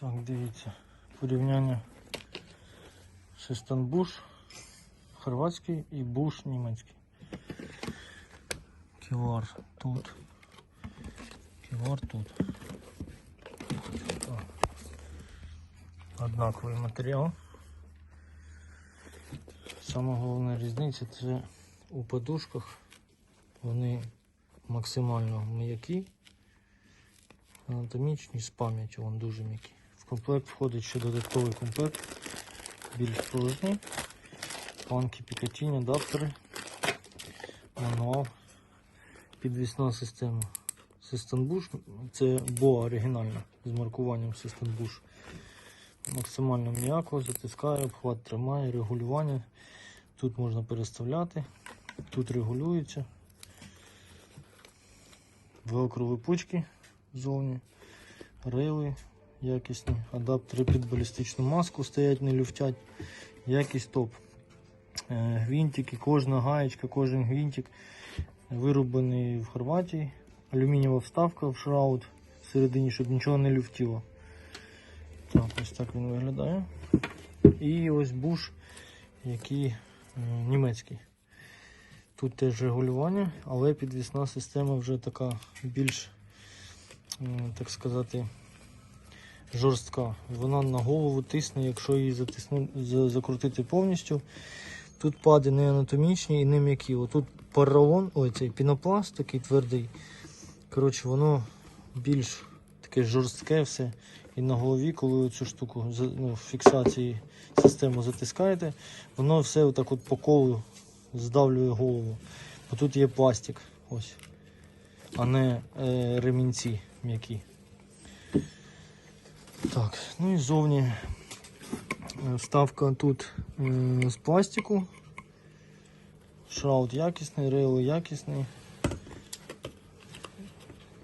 Так, дивіться, порівняння Систан Буш хорватський і Буш німецький. Ківар тут. Ківар тут. Однаковий матеріал. Сама головна різниця це у подушках вони максимально м'які, анатомічні з пам'яттю, вони дуже м'які. Комплект входить ще додатковий комплект, більш пружний, планки Пікатінь, адаптери, мануал, підвісна система. System Bush, це BOA оригінальна з маркуванням System Bush. Максимально м'яко, затискає, обхват тримає, регулювання. Тут можна переставляти, тут регулюється. Велкрові пучки ззовні, рейли якісні, адаптери під балістичну маску стоять, не люфтять. Якість топ. Е, Гвинтики, кожна гаєчка, кожен гвинтик вироблений в Хорватії. Алюмінієва вставка в шраут всередині, щоб нічого не люфтіло. Так, ось так він виглядає. І ось буш, який е, німецький. Тут теж регулювання, але підвісна система вже така більш, так сказати, жорстка. Вона на голову тисне, якщо її затисну, закрутити повністю. Тут пади не анатомічні і не м'які. Отут поролон, ой, цей пінопласт такий твердий. Коротше, воно більш таке жорстке все. І на голові, коли цю штуку ну, фіксації систему затискаєте, воно все отак от по колу здавлює голову. Бо тут є пластик, ось, а не е, ремінці м'які. Так, ну і зовні е, вставка тут е, з пластику. Шраут якісний, рейл якісний.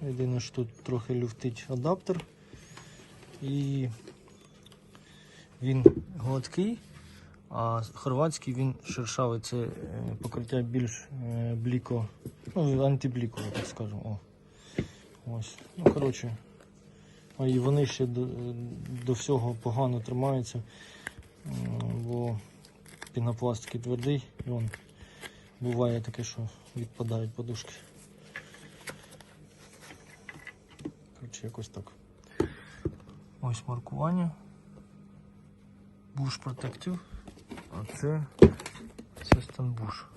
Єдине, що тут трохи люфтить адаптер. І він гладкий, а хорватський він шершавий. Це е, покриття більш бліко, ну, антиблікове, так скажемо. О. Ось. Ну, коротше. А і вони ще до, до всього погано тримаються, м, бо пінопластик твердий, і он буває таке, що відпадають подушки. Коротше, якось так. Ось маркування. Bush Protective, а це Bush.